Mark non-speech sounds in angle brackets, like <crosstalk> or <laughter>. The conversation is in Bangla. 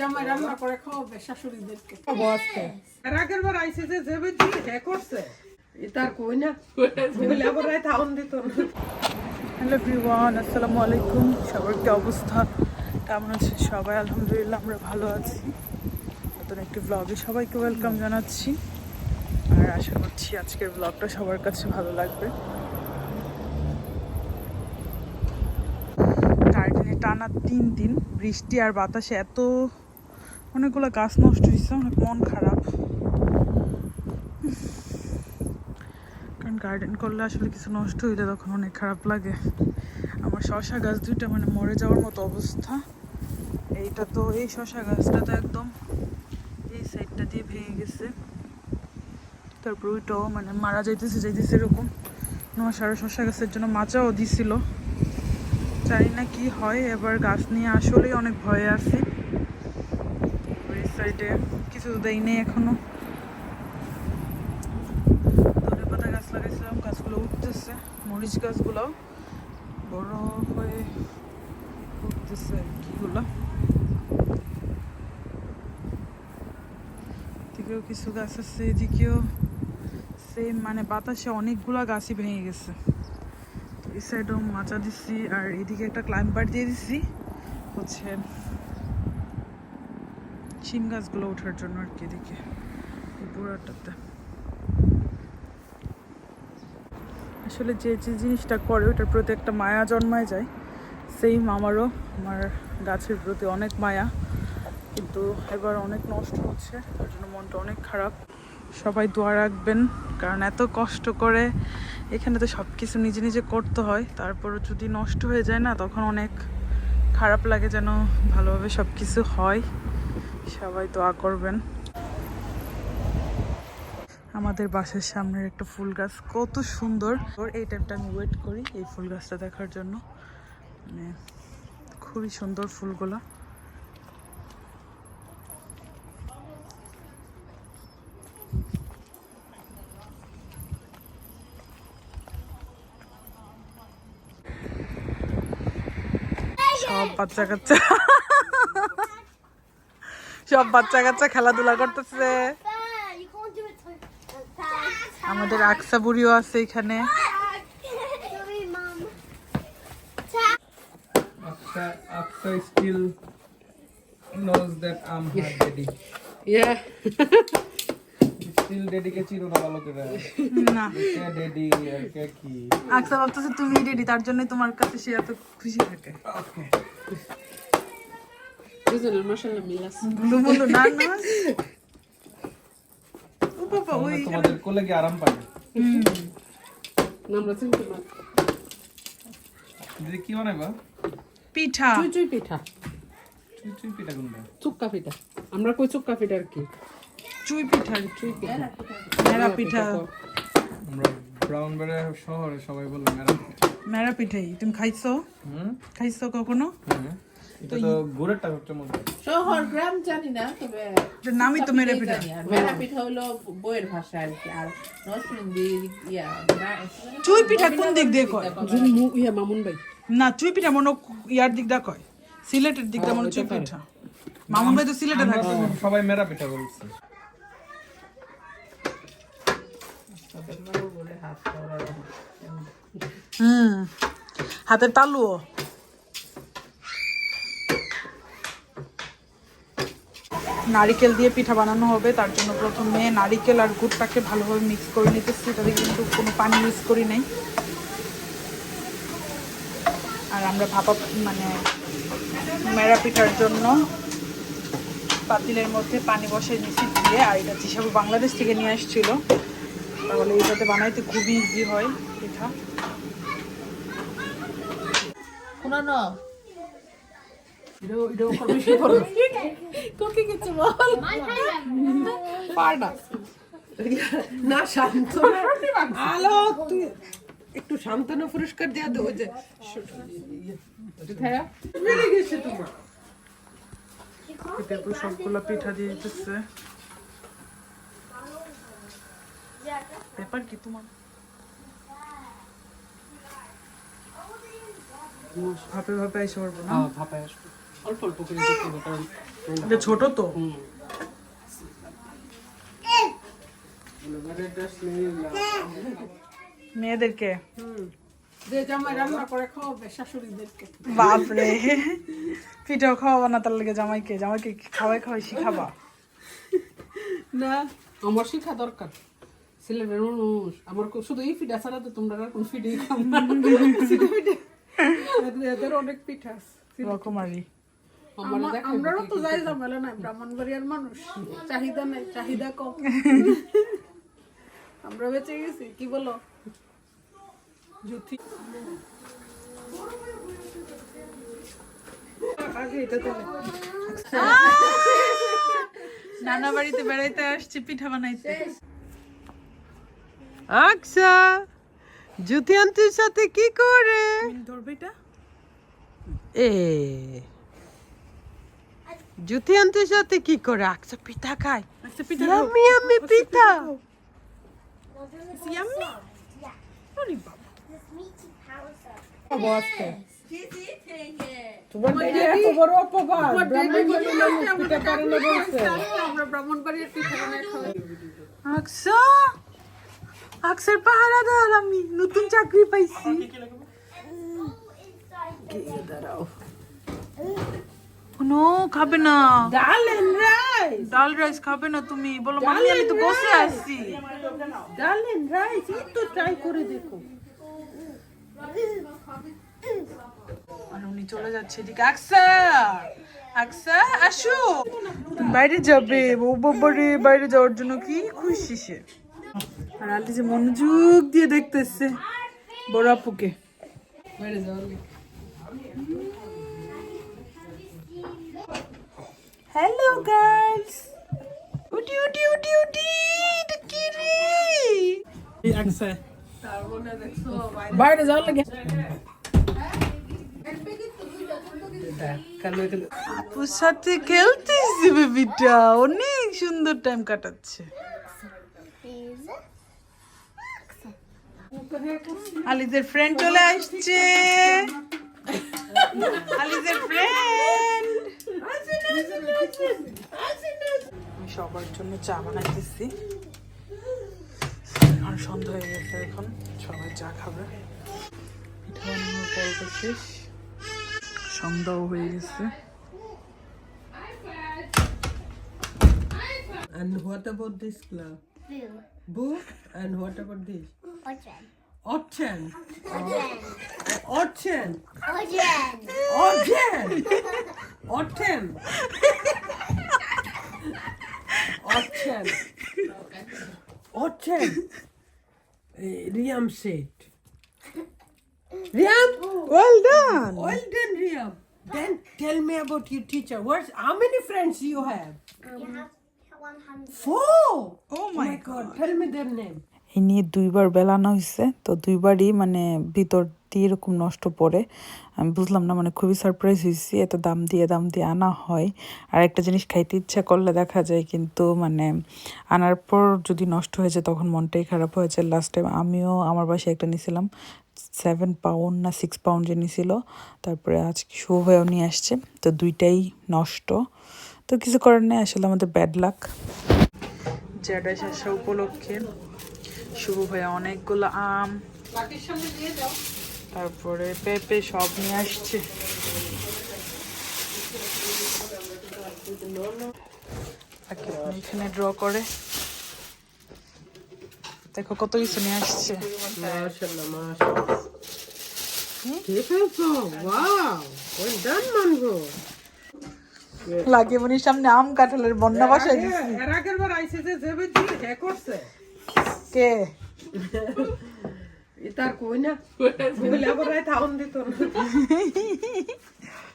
জামাই রান্না করে খাওয়াবে শাশুড়িদেরকে। এর আগের বার আইসে যে জেবে দিয়ে হে করছে। তার কই না? থাউন দিত হ্যালো এভরিওয়ান আসসালামু আলাইকুম। সবার কি অবস্থা? কেমন আছে সবাই? আলহামদুলিল্লাহ আমরা ভালো আছি। নতুন একটি ব্লগে সবাইকে ওয়েলকাম জানাচ্ছি। আর আশা করছি আজকের ব্লগটা সবার কাছে ভালো লাগবে গার্ডেনে টানা তিন দিন বৃষ্টি আর বাতাসে এত অনেকগুলো গাছ নষ্ট হয়েছে, অনেক মন খারাপ। কারণ গার্ডেন করলে আসলে কিছু নষ্ট হইলে তখন অনেক খারাপ লাগে। আমার শশা গাছ দুইটা মানে মরে যাওয়ার মতো অবস্থা। এইটা তো, এই শশা গাছটা তো একদম এই সাইডটা দিয়ে ভেঙে গেছে। তারপর ওইটাও মানে মারা যাইতেছে যাইতেছে এরকম। আমার সারা শশা গাছের জন্য মাচাও দিছিল। জানি না কি হয়, এবার গাছ নিয়ে আসলেই অনেক ভয়ে আছি। সাইডে কিছু দেয় নেই এখনও। ধনে পাতা গাছ লাগাইছিলাম, গাছগুলো উঠতেছে, মরিচ গাছগুলো বড় হয়ে উঠতেছে কিগুলো এদিকেও কিছু গাছ আছে, এদিকেও সেম মানে বাতাসে অনেকগুলা গাছই ভেঙে গেছে। এই সাইডেও মাচা দিছি আর এদিকে একটা ক্লাইম্বার দিয়ে দিছি। হচ্ছে শিম গাছগুলো ওঠার জন্য আর কি এদিকে পুরাটাতে আসলে যে যে জিনিসটা করে, ওটার প্রতি একটা মায়া জন্মায় যায়। সেম আমারও, আমার গাছের প্রতি অনেক মায়া। কিন্তু এবার অনেক নষ্ট হচ্ছে, তার জন্য মনটা অনেক খারাপ। সবাই দোয়া রাখবেন, কারণ এত কষ্ট করে এখানে তো সব কিছু নিজে নিজে করতে হয়, তারপরও যদি নষ্ট হয়ে যায় না, তখন অনেক খারাপ লাগে যেন ভালোভাবে সব কিছু হয়। সবাই দোয়া করবেন। আমাদের বাসার সামনের একটা ফুল গাছ, কত সুন্দর। এই টাইমটা আমি ওয়েট করি এই ফুল গাছটা দেখার জন্য। মানে খুবই সুন্দর ফুলগুলা। সব বাচ্চা কাচ্চা। সব বাচ্চা কাচ্চা খেলাধুলা করতেছে। আমাদের আকসা বুড়িও আছে এখানে। <laughs> চিনো না ভালো করে? না। কে daddy আর কে কি? আকসা ভাবতেছে তুমি রেডি তার জন্য তোমার কাছে সে এত খুশি থাকে। ওকে। মাশাআল্লাহ মিল আছে। বুলু বুলু না না। ও বাবা ওই তোমাদের কোলে কি আরাম পাবে নামরা চিনতে না। দিদি কি বানাইবা? পিঠা। চুই চুই পিঠা। চুই চুই পিঠা কোনটা? চুক্কা পিঠা। আমরা কই চুক্কা পিঠা আর কি? চুই পিঠা চুই পিঠা। মেরা পিঠা। আমরা ব্রাউন বেড়ে শহরে সবাই বলে ম্যাডাম মেরা পিঠাই। তুমি খাইছো? হুম? খাইছো কখনো? হ্যাঁ। এটা তো গুড়েরটা সবচেয়ে মজা শহর গ্রাম জানি না তবে নামই তো মেরা পিঠা। মেরা পিঠা হলো বইয়ের ভাষা আর কি। আর নরসিংদী ইয়া চুই পিঠা কোন দিক দিয়ে কয়? ইয়া মামুন ভাই। না চুই পিঠা মনে ইয়ার দিক দা কয়? সিলেটের দিকটা মনে হয় চুই পিঠা। মামুন ভাই তো সিলেটে থাকে। সবাই মেরা পিঠা বলছি। হাতের তালুও? নারিকেল দিয়ে পিঠা বানানো হবে, তার জন্য প্রথমে নারিকেল আর গুড়টাকে ভালোভাবে মিক্স করে নিতেছি। তাতে কিন্তু কোনো পানি ইউজ করি নাই। আর আমরা ভাপা মানে মেরা পিঠার জন্য পাতিলের মধ্যে পানি বসে নিচে দিয়ে, আর এটা হিসাবে বাংলাদেশ থেকে নিয়ে আসছিল তাহলে এটাতে বানাইতে খুবই ইজি হয় পিঠা। শুনানো কোকি কিছু বল। পারনা। না শান্ত আলো তুই একটু সান্ত্বনা পুরস্কার দেয়া দে ওই যে মেরে গেছে তোমার। এটার সবগুলো পিঠা দিয়ে দিতেছে। ব্যাপার কি তোমার? ভাপে ভাপে আইসে পারব না? ভাপায় আসবে। অল্প অল্প করে দিতে হবে কারণ এটা ছোট তো। মেয়েদেরকে? যে জামাই রান্না করে খাওয়াবে শাশুড়িদেরকে। বাপরে। পিঠাও খাওয়াবা না তার লেগে জামাইকে। জামাইকে খাওয়াই খাওয়াই শিখাবা? না আমার শিক্ষা দরকার। মানুষ আমার শুধু এই ফিডা ছাড়া তো তোমরা আর কোন না। <laughs> এদের- অনেক পিঠা রকমারি। আমরাও তো যাই নাই ব্রাহ্মণবাড়িয়ার মানুষ চাহিদা নাই চাহিদা কম। <laughs> আমরা বেঁচে গেছি কি বলো? জুথি নানা বাড়িতে বেড়াইতে আসছি পিঠা বানাইতে। আচ্ছা জুতি আন্টির সাথে কি করে? ধরবে এটা? এ জুতি আন্টির সাথে কি করে? আচ্ছা পিঠা খায়। আচ্ছা পিঠা ইয়াম্মি ইয়াম্মি পিঠা ইয়াম্মি? খাওয়াই আকসা? আকসার পাহারাদার আমি নতুন চাকরি পাইছি। কোনো খাবে না। ডাল এন্ড রাইস ডাল রাইস খাবে না তুমি। বলো মাম্মি আমি তো বসে আছি। ডাল এন্ড রাইস একটু ট্রাই করে দেখো। আর উনি চলে যাচ্ছে এদিকে। আকসা আকসা আসো। বাইরে যাবে। ও বাবারে বাইরে যাওয়ার জন্য কি খুশি সে। আর আলি যে মনোযোগ দিয়ে দেখতেছে বড় আপুকে। হ্যালো গাইস উটি উটি উটি উটি এটা কি রে? বাইরে যাওয়ার লাগে। আপুর সাথে খেলতেছি বেবিটা। অনেক সুন্দর টাইম কাটাচ্ছে। আলিদের ফ্রেন্ড চলে আসছে আলিদের ফ্রেন্ড আমি সবার জন্য চা বানাইতেছি আর সন্ধ্যা হয়ে গেছে এখন সবাই চা খাবে পিঠা বানানোর পর্ব শেষ সন্ধ্যাও হয়ে গেছে And what about this club? Blue. Boo? And what about this? Ocean. Ochen. Ochen. Ocean. Ochen. <laughs> Ochen. Ochen. Ochen. Eh, Riam said. Riam? Well done! Well done, Riam. Then tell me about your teacher. What's how many friends you have? You have 100. Four. Oh my God. Tell me their name. এই নিয়ে দুইবার বেলানো হয়েছে তো দুইবারই মানে ভিতর দিয়ে এরকম নষ্ট পড়ে। আমি বুঝলাম না মানে খুবই সারপ্রাইজ হয়েছি এত দাম দিয়ে দাম দিয়ে আনা হয়। আর একটা জিনিস খাইতে ইচ্ছা করলে দেখা যায় কিন্তু মানে আনার পর যদি নষ্ট হয়ে যায় তখন মনটাই খারাপ হয়ে যায়। লাস্ট টাইম আমিও আমার বাসায় একটা নিয়েছিলাম সেভেন পাউন্ড না সিক্স পাউন্ড যে নিয়েছিল। তারপরে আজকে শুভ হয়েও নিয়ে আসছে। তো দুইটাই নষ্ট। তো কিছু করার নেই, আসলে আমাদের ব্যাড লাক জ্যাডা শেষা উপলক্ষে শুভ ভাইয়া অনেকগুলো আম। তারপরে পেঁপে সব নিয়ে আসছে। এখানে ড্র করে। দেখো কত কিছু নিয়ে আসছে। লাগে মনির সামনে আম কাঁঠালের বন্যা বাসায় দিছে। এর আগের বার যে করছে। কে? ইতার কই না? বলে আবার রাত আউন দিত <laughs>